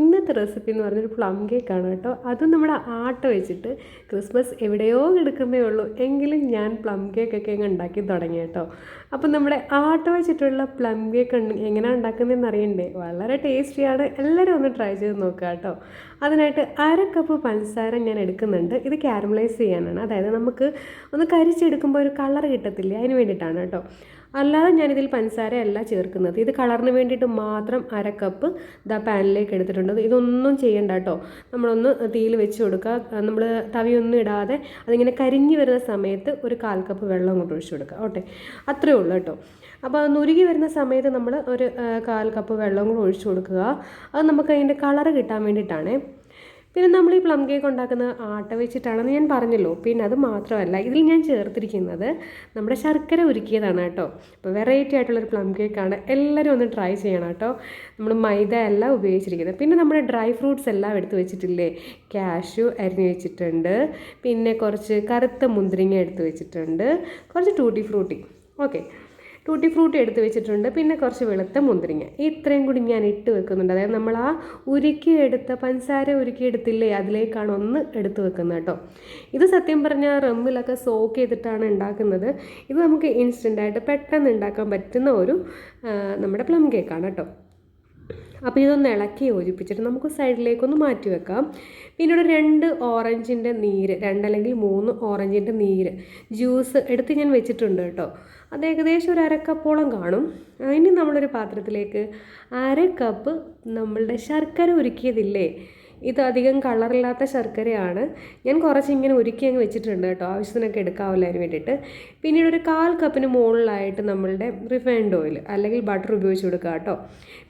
ഇന്നത്തെ റെസിപ്പി എന്ന് പറഞ്ഞൊരു പ്ലം കേക്ക് ആണ് കേട്ടോ. അത് നമ്മുടെ ആട്ട വെച്ചിട്ട് ക്രിസ്മസ് എവിടെയോ കിടക്കുന്നേ ഉള്ളൂ. എങ്കിലും ഞാൻ പ്ലം കേക്കൊക്കെ അങ്ങ് ഉണ്ടാക്കി തുടങ്ങി കേട്ടോ. അപ്പം നമ്മുടെ ആട്ട വെച്ചിട്ടുള്ള പ്ലം കേക്ക് എങ്ങനെയാണ് ഉണ്ടാക്കുന്നതെന്ന് അറിയണ്ടേ? വളരെ ടേസ്റ്റിയാണ് എല്ലാവരും ഒന്ന് ട്രൈ ചെയ്ത് നോക്കുക കേട്ടോ. അതിനായിട്ട് അര കപ്പ് പഞ്ചസാര ഞാൻ എടുക്കുന്നുണ്ട്. ഇത് കാരമലൈസ് ചെയ്യാനാണ്. അതായത് നമുക്ക് ഒന്ന് കരിച്ചെടുക്കുമ്പോൾ ഒരു കളർ കിട്ടത്തില്ല? അതിന് വേണ്ടിയിട്ടാണ് കേട്ടോ. അല്ലാതെ ഞാനിതിൽ പഞ്ചസാര അല്ല ചേർക്കുന്നത്. ഇത് കളറിന് വേണ്ടിയിട്ട് മാത്രം അര കപ്പ് ദാ പാനിലേക്ക് എടുത്തിട്ടുണ്ട്. ഇതൊന്നും ചെയ്യണ്ട കേട്ടോ നമ്മളൊന്ന് തീയിൽ വെച്ച് കൊടുക്കുക. നമ്മൾ തവിയൊന്നും ഇടാതെ അതിങ്ങനെ കരിഞ്ഞു വരുന്ന സമയത്ത് ഒരു കാൽ കപ്പ് വെള്ളം കൊണ്ട് ഒഴിച്ചു കൊടുക്കുക. ഓട്ടെ അത്രയേ ഉള്ളൂ കേട്ടോ അപ്പോൾ നുരുകി വരുന്ന സമയത്ത് നമ്മൾ ഒരു കാൽ കപ്പ് വെള്ളം കൂടെ ഒഴിച്ചു കൊടുക്കുക. അത് നമുക്ക് അതിന്റെ കളറ് കിട്ടാൻ വേണ്ടിയിട്ടാണേ പിന്നെ നമ്മൾ ഈ പ്ലം കേക്ക് ഉണ്ടാക്കുന്ന ആട്ട വെച്ചിട്ടാണെന്ന് ഞാൻ പറഞ്ഞല്ലോ. പിന്നെ അത് മാത്രമല്ല ഇതിൽ ഞാൻ ചേർത്തിരിക്കുന്നത് നമ്മുടെ ശർക്കര ഉരുക്കിയതാണ് കേട്ടോ. അപ്പോൾ വെറൈറ്റി ആയിട്ടുള്ളൊരു പ്ലം കേക്കാണ് എല്ലാവരും ഒന്ന് ട്രൈ ചെയ്യണം കേട്ടോ. നമ്മൾ മൈദ അല്ല ഉപയോഗിച്ചിരിക്കുന്നത്. പിന്നെ നമ്മുടെ ഡ്രൈ ഫ്രൂട്ട്സ് എല്ലാം എടുത്ത് വെച്ചിട്ടില്ലേ? കാഷ്യു അരിഞ്ഞ് വെച്ചിട്ടുണ്ട്. പിന്നെ കുറച്ച് കറുത്ത മുന്തിരിങ്ങ എടുത്ത് വെച്ചിട്ടുണ്ട്. കുറച്ച് tutti frutti okay tutti frutti എടുത്ത് വെച്ചിട്ടുണ്ട്. പിന്നെ കുറച്ച് വെളുത്ത മുന്തിരിങ്ങ. ഇത്രയും കൂടി ഞാൻ ഇട്ട് വെക്കുന്നുണ്ട്. അതായത് നമ്മൾ ആ ഉരുക്കി എടുത്ത പഞ്ചസാര ഉരുക്കി എടുത്തില്ലേ അതിലേക്കാണ് ഒന്ന് എടുത്ത് വെക്കുന്നത് കേട്ടോ. ഇത് സത്യം പറഞ്ഞാൽ റമ്മിലൊക്കെ സോക്ക് ചെയ്തിട്ടാണ് ഉണ്ടാക്കുന്നത്. ഇത് നമുക്ക് ഇൻസ്റ്റന്റായിട്ട് പെട്ടെന്ന് ഉണ്ടാക്കാൻ പറ്റുന്ന ഒരു നമ്മുടെ പ്ലം കേക്കാണ് കേട്ടോ. അപ്പോൾ ഇതൊന്ന് ഇളക്കി യോജിപ്പിച്ചിട്ട് നമുക്ക് സൈഡിലേക്കൊന്ന് മാറ്റി വെക്കാം. പിന്നെ ഒരു രണ്ട് ഓറഞ്ചിന്റെ നീര് രണ്ടല്ലെങ്കിൽ മൂന്ന് ഓറഞ്ചിന്റെ നീര് ജ്യൂസ് എടുത്ത് ഞാൻ വെച്ചിട്ടുണ്ട് കേട്ടോ. അത് ഏകദേശം ഒരു അരക്കപ്പോളം കാണും. ഇനി നമ്മളൊരു പാത്രത്തിലേക്ക് അര കപ്പ് നമ്മളുടെ ശർക്കര ഉരുക്കിയതില്ലേ? ഇത് അധികം കളറില്ലാത്ത ശർക്കരയാണ്. ഞാൻ കുറച്ച് ഇങ്ങനെ ഒരുക്കി അങ്ങ് വെച്ചിട്ടുണ്ട് കേട്ടോ. ആവശ്യത്തിനൊക്കെ എടുക്കാവില്ല അതിന് വേണ്ടിയിട്ട്. പിന്നീട് ഒരു കാൽ കപ്പിന് മുകളിലായിട്ട് നമ്മളുടെ റിഫൈൻഡ് ഓയിൽ അല്ലെങ്കിൽ ബട്ടർ ഉപയോഗിച്ച് കൊടുക്കുക കേട്ടോ.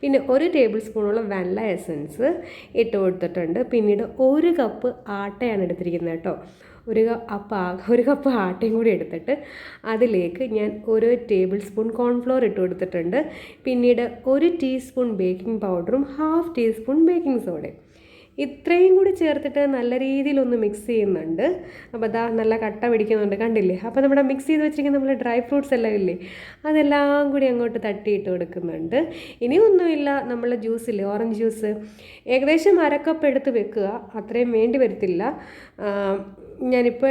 പിന്നെ ഒരു ടേബിൾ സ്പൂണോളം വെള്ള എസൻസ് ഇട്ട് കൊടുത്തിട്ടുണ്ട്. പിന്നീട് ഒരു കപ്പ് ആട്ടയാണ് എടുത്തിരിക്കുന്നത് കേട്ടോ. ഒരു കപ്പ് ഒരു കപ്പ് ആട്ടയും കൂടി എടുത്തിട്ട് അതിലേക്ക് ഞാൻ ഒരു ടേബിൾ സ്പൂൺ കോൺഫ്ലോർ ഇട്ട് കൊടുത്തിട്ടുണ്ട്. പിന്നീട് ഒരു ടീസ്പൂൺ ബേക്കിംഗ് പൗഡറും ഹാഫ് ടീസ്പൂൺ ബേക്കിംഗ് സോഡയും ഇത്രയും കൂടി ചേർത്തിട്ട് നല്ല രീതിയിൽ ഒന്ന് മിക്സ് ചെയ്യുന്നുണ്ട്. അപ്പോൾ അതാ നല്ല കട്ട പിടിക്കുന്നുണ്ട്. കണ്ടില്ലേ? അപ്പോൾ നമ്മുടെ മിക്സ് ചെയ്ത് വെച്ചിരിക്കുന്ന നമ്മൾ ഡ്രൈ ഫ്രൂട്ട്സ് എല്ലാം ഇല്ലേ? അതെല്ലാം കൂടി അങ്ങോട്ട് തട്ടിയിട്ട് കൊടുക്കുന്നുണ്ട്. ഇനിയൊന്നുമില്ല നമ്മളെ ജ്യൂസില്ലേ ഓറഞ്ച് ജ്യൂസ് ഏകദേശം അരക്കപ്പ് എടുത്ത് വെക്കുക. അത്രയും വേണ്ടി വരത്തില്ല. ഞാനിപ്പോൾ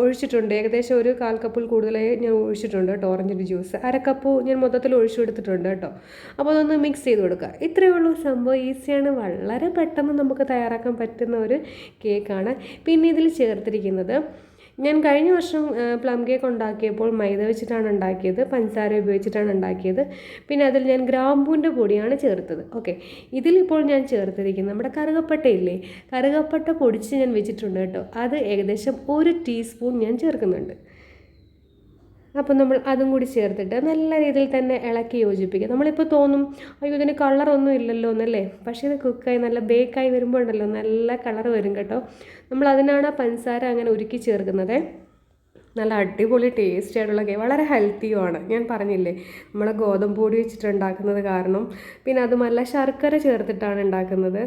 ഒഴിച്ചിട്ടുണ്ട്. ഏകദേശം ഒരു കാൽ കപ്പിൽ കൂടുതലായി ഞാൻ ഒഴിച്ചിട്ടുണ്ട് കേട്ടോ ഓറഞ്ചിന്റെ ജ്യൂസ്. കപ്പ് ഞാൻ മൊത്തത്തിൽ ഒഴിച്ചു കൊടുത്തിട്ടുണ്ട് കേട്ടോ. അപ്പോൾ അതൊന്ന് മിക്സ് ചെയ്ത് കൊടുക്കുക. ഇത്രയേ ഉള്ളൂ സംഭവം. ഈസിയാണ്. വളരെ പെട്ടെന്ന് നമുക്ക് തയ്യാറാക്കാൻ പറ്റുന്ന ഒരു കേക്കാണ് പിന്നെ ഇതിൽ ചേർത്തിരിക്കുന്നത് ഞാൻ കഴിഞ്ഞ വർഷം പ്ലം കേക്ക് ഉണ്ടാക്കിയപ്പോൾ മൈദ വെച്ചിട്ടാണ് ഉണ്ടാക്കിയത് പഞ്ചസാര ഉപയോഗിച്ചിട്ടാണ് ഉണ്ടാക്കിയത്. പിന്നെ അതിൽ ഞാൻ ഗ്രാമ്പൂവിന്റെ പൊടിയാണ് ചേർത്തത്. ഓക്കെ ഇതിലിപ്പോൾ ഞാൻ ചേർത്തിരിക്കുന്നത് നമ്മുടെ കറുകപ്പട്ടയില്ലേ കറുകപ്പട്ട പൊടിച്ച് ഞാൻ വെച്ചിട്ടുണ്ട് കേട്ടോ. അത് ഏകദേശം ഒരു ടീസ്പൂൺ ഞാൻ ചേർക്കുന്നുണ്ട്. അപ്പം നമ്മൾ അതും കൂടി ചേർത്തിട്ട് നല്ല രീതിയിൽ തന്നെ ഇളക്കി യോജിപ്പിക്കുക. നമ്മളിപ്പോൾ തോന്നും അയ്യോ ഇതിന് കളറൊന്നും ഇല്ലല്ലോ എന്നല്ലേ പക്ഷേ ഇത് കുക്കായി നല്ല ബേക്കായി വരുമ്പോൾ ഉണ്ടല്ലോ നല്ല കളർ വരും കേട്ടോ. നമ്മൾ അതിനാണ് പഞ്ചസാര അങ്ങനെ ഉരുക്കി ചേർക്കുന്നത്. നല്ല അടിപൊളി ടേസ്റ്റ് ആയിട്ടുള്ള വളരെ ഹെൽത്തിയുമാണ് ഞാൻ പറഞ്ഞില്ലേ നമ്മൾ ഗോതമ്പ് പൊടി വെച്ചിട്ട് ഉണ്ടാക്കുന്നത് കാരണം പിന്നെ അതുമല്ല ശർക്കര ചേർത്തിട്ടാണ് ഉണ്ടാക്കുന്നത്.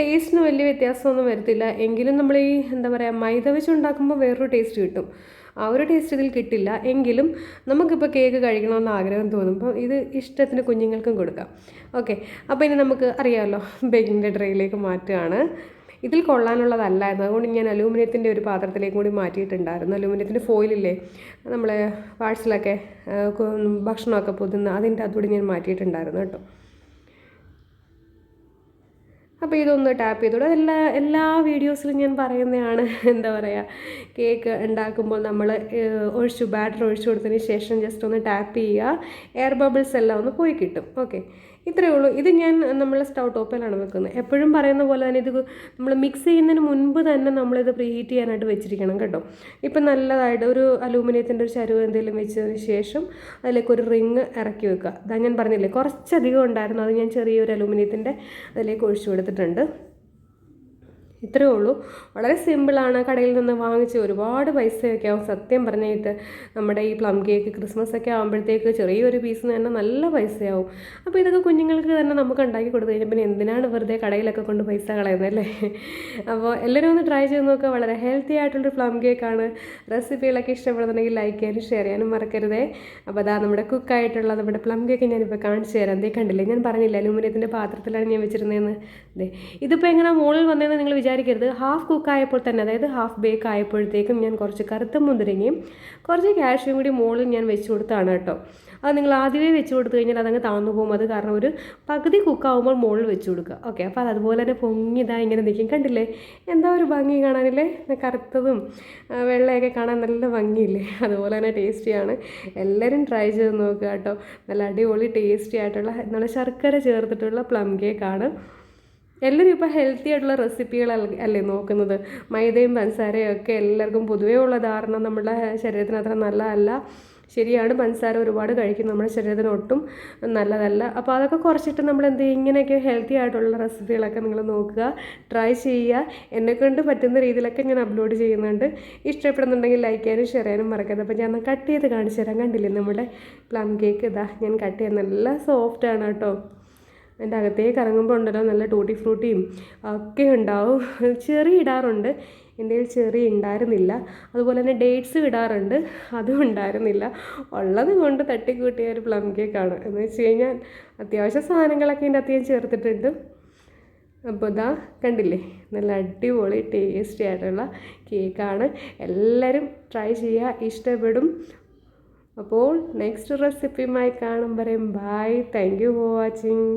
ടേസ്റ്റിന് വലിയ വ്യത്യാസമൊന്നും വരത്തില്ല. എങ്കിലും നമ്മൾ ഈ എന്താ പറയുക മൈദ വെച്ച് ഉണ്ടാക്കുമ്പോൾ വേറൊരു ടേസ്റ്റ് കിട്ടും. ആ ഒരു ടേസ്റ്റ് ഇതിൽ കിട്ടില്ല. എങ്കിലും നമുക്കിപ്പോൾ കേക്ക് കഴിക്കണമെന്ന് ആഗ്രഹം തോന്നുമ്പോൾ ഇത് ഇഷ്ടത്തിന് കുഞ്ഞുങ്ങൾക്കും കൊടുക്കാം. ഓക്കെ അപ്പോൾ ഇനി നമുക്ക് അറിയാമല്ലോ ബേക്കിംഗ് ട്രേയിലേക്ക് മാറ്റുകയാണ്. ഇതിൽ കൊള്ളാനുള്ളതല്ലായിരുന്നു അതുകൊണ്ട് ഞാൻ അലൂമിനിയത്തിന്റെ ഒരു പാത്രത്തിലേക്കും കൂടി മാറ്റിയിട്ടുണ്ടായിരുന്നു. അലൂമിനിയത്തിന്റെ ഫോയിലില്ലേ നമ്മൾ പാഴ്സലൊക്കെ ഭക്ഷണമൊക്കെ പൊതുന്ന അതിന്റെ അതുകൂടി ഞാൻ മാറ്റിയിട്ടുണ്ടായിരുന്നു കേട്ടോ. അപ്പോൾ ഇതൊന്ന് ടാപ്പ് ചെയ്തോളൂ എല്ലാ എല്ലാ വീഡിയോസിലും ഞാൻ പറയുന്നതാണ്. എന്താ പറയുക കേക്ക് ഉണ്ടാക്കുമ്പോൾ നമ്മൾ ഒഴിച്ചു ബാറ്റർ ഒഴിച്ചു കൊടുത്തതിന് ശേഷം ജസ്റ്റ് ഒന്ന് ടാപ്പ് ചെയ്യുക. എയർ ബബിൾസ് എല്ലാം ഒന്ന് പോയി കിട്ടും. ഓക്കെ ഇത്രയേ ഉള്ളൂ. ഇത് ഞാൻ നമ്മൾ സ്റ്റൗ ടോപ്പിലാണ് വെക്കുന്നത്. എപ്പോഴും പറയുന്ന പോലെ തന്നെ ഇത് നമ്മൾ മിക്സ് ചെയ്യുന്നതിന് മുൻപ് തന്നെ നമ്മളിത് പ്രീ ഹീറ്റ് ചെയ്യാനായിട്ട് വെച്ചിരിക്കണം കേട്ടോ. ഇപ്പം നല്ലതായിട്ട് ഒരു അലൂമിനിയത്തിന്റെ ഒരു ചരുവ് എന്തെങ്കിലും വെച്ചതിന് ശേഷം അതിലേക്ക് ഒരു റിങ് ഇറക്കി വെക്കുക. അതാ ഞാൻ പറഞ്ഞില്ലേ കുറച്ചധികം ഉണ്ടായിരുന്നു. അത് ഞാൻ ചെറിയൊരു അലൂമിനിയത്തിന്റെ അതിലേക്ക് ഒഴിച്ചു കൊടുത്തിട്ടുണ്ട്. ഇത്രയേ ഉള്ളൂ. വളരെ സിമ്പിളാണ് കടയിൽ നിന്ന് വാങ്ങിച്ച് ഒരുപാട് പൈസയൊക്കെ ആവും. സത്യം പറഞ്ഞിട്ട് നമ്മുടെ ഈ പ്ലം കേക്ക് ക്രിസ്മസ് ഒക്കെ ആകുമ്പോഴത്തേക്ക് ചെറിയൊരു പീസിന് തന്നെ നല്ല പൈസയാവും. അപ്പോൾ ഇതൊക്കെ കുഞ്ഞുങ്ങൾക്ക് തന്നെ നമുക്ക് ഉണ്ടാക്കി കൊടുത്തു പിന്നെ എന്തിനാണ് വെറുതെ കടയിലൊക്കെ കൊണ്ട് പൈസ കളയുന്നത് അല്ലേ അപ്പോൾ എല്ലാവരും ഒന്ന് ട്രൈ ചെയ്ത് നോക്കുക വളരെ ഹെൽത്തി ആയിട്ടുള്ളൊരു പ്ലം കേക്കാണ് റെസിപ്പികളൊക്കെ ഇഷ്ടപ്പെടുന്നുണ്ടെങ്കിൽ ലൈക്ക് ചെയ്യാനും ഷെയർ ചെയ്യാനും മറക്കരുതേ. അപ്പോൾ അതാ നമ്മുടെ കുക്കായിട്ടുള്ള നമ്മുടെ പ്ലം കേക്ക് ഞാനിപ്പോൾ കാണിച്ചു തരാം. ദേ കണ്ടില്ലേ? ഞാൻ പറഞ്ഞില്ല അലൂമിനിയത്തിന്റെ പാത്രത്തിലാണ് ഞാൻ വെച്ചിരുന്നതെന്ന്. ദേ ഇതിപ്പോൾ എങ്ങനെ മുകളിൽ വന്നതെന്ന് നിങ്ങൾ വിചാരിക്കരുത് ഹാഫ് കുക്ക് ആയപ്പോൾ തന്നെ അതായത് ഹാഫ് ബേക്ക് ആയപ്പോഴത്തേക്കും ഞാൻ കുറച്ച് കറുത്ത മുന്തിരിങ്ങയും കുറച്ച് കാഷ്യും കൂടി മുകളിൽ ഞാൻ വെച്ച് കൊടുത്താണ് കേട്ടോ. അത് നിങ്ങൾ ആദ്യമേ വെച്ച് കൊടുത്തു കഴിഞ്ഞാൽ അതങ്ങ് താന്നു പോകും. അത് കാരണം ഒരു പകുതി കുക്കാവുമ്പോൾ മുകളിൽ വെച്ച് കൊടുക്കുക. ഓക്കെ അപ്പോൾ അത് അതുപോലെ തന്നെ പൊങ്ങിതാ ഇങ്ങനെ നിൽക്കും. കണ്ടില്ലേ? എന്താ ഒരു ഭംഗി കാണാനില്ലേ? കറുത്തതും വെള്ളയൊക്കെ കാണാൻ നല്ല ഭംഗിയില്ലേ? അതുപോലെ തന്നെ ടേസ്റ്റിയാണ് എല്ലാവരും ട്രൈ ചെയ്ത് നോക്കുക കേട്ടോ. നല്ല അടിപൊളി ടേസ്റ്റി ആയിട്ടുള്ള നല്ല ശർക്കര ചേർത്തിട്ടുള്ള പ്ലം കേക്കാണ് എല്ലാവരും ഇപ്പോൾ ഹെൽത്തി ആയിട്ടുള്ള റെസിപ്പികൾ അല്ലേ നോക്കുന്നത്? മൈദയും പഞ്ചസാരയും ഒക്കെ എല്ലാവർക്കും പൊതുവേ ഉള്ള ധാരണ നമ്മുടെ ശരീരത്തിന് അത്ര നല്ലതല്ല. ശരിയാണ് പഞ്ചസാര ഒരുപാട് കഴിക്കും. നമ്മുടെ ശരീരത്തിന് ഒട്ടും നല്ലതല്ല. അപ്പോൾ അതൊക്കെ കുറച്ചിട്ട് നമ്മൾ എന്ത് ഇങ്ങനെയൊക്കെ ഹെൽത്തി ആയിട്ടുള്ള റെസിപ്പികളൊക്കെ നിങ്ങൾ നോക്കുക. ട്രൈ ചെയ്യുക. എന്നെക്കൊണ്ട് പറ്റുന്ന രീതിയിലൊക്കെ ഞാൻ അപ്ലോഡ് ചെയ്യുന്നുണ്ട്. ഇഷ്ടപ്പെടുന്നുണ്ടെങ്കിൽ ലൈക്ക് ചെയ്യാനും ഷെയർ ചെയ്യാനും മറക്കരുത്. അപ്പോൾ ഞാൻ കട്ട് ചെയ്ത് കാണിച്ചു തരാം. കണ്ടില്ലേ നമ്മുടെ പ്ലം കേക്ക് ഇതാ ഞാൻ കട്ട് ചെയ്യാൻ നല്ല സോഫ്റ്റാണ് കേട്ടോ. അതിന്റെ അകത്തേക്ക് ഇറങ്ങുമ്പോൾ ഉണ്ടല്ലോ നല്ല ടൂട്ടി ഫ്രൂട്ടിയും ഒക്കെ ഉണ്ടാവും. ചെറി ഇടാറുണ്ട്. എന്റെ കയ്യിൽ ചെറി ഉണ്ടായിരുന്നില്ല. അതുപോലെ തന്നെ ഡേറ്റ്സ് ഇടാറുണ്ട് അതും ഉണ്ടായിരുന്നില്ല. ഉള്ളത് കൊണ്ട് തട്ടിക്കൂട്ടിയ ഒരു പ്ലം കേക്കാണ്. എന്ന് വെച്ച് കഴിഞ്ഞാൽ അത്യാവശ്യം സാധനങ്ങളൊക്കെ എന്റെ അത്യാവശ്യം ചേർത്തിട്ടുണ്ട്. അപ്പോൾ ഇതാ കണ്ടില്ലേ? നല്ല അടിപൊളി ടേസ്റ്റി ആയിട്ടുള്ള കേക്കാണ്. എല്ലാവരും ട്രൈ ചെയ്യുക. ഇഷ്ടപ്പെടും. അപ്പോൾ നെക്സ്റ്റ് റെസിപ്പിയുമായി കാണും വരെയും bye. Thank you for watching.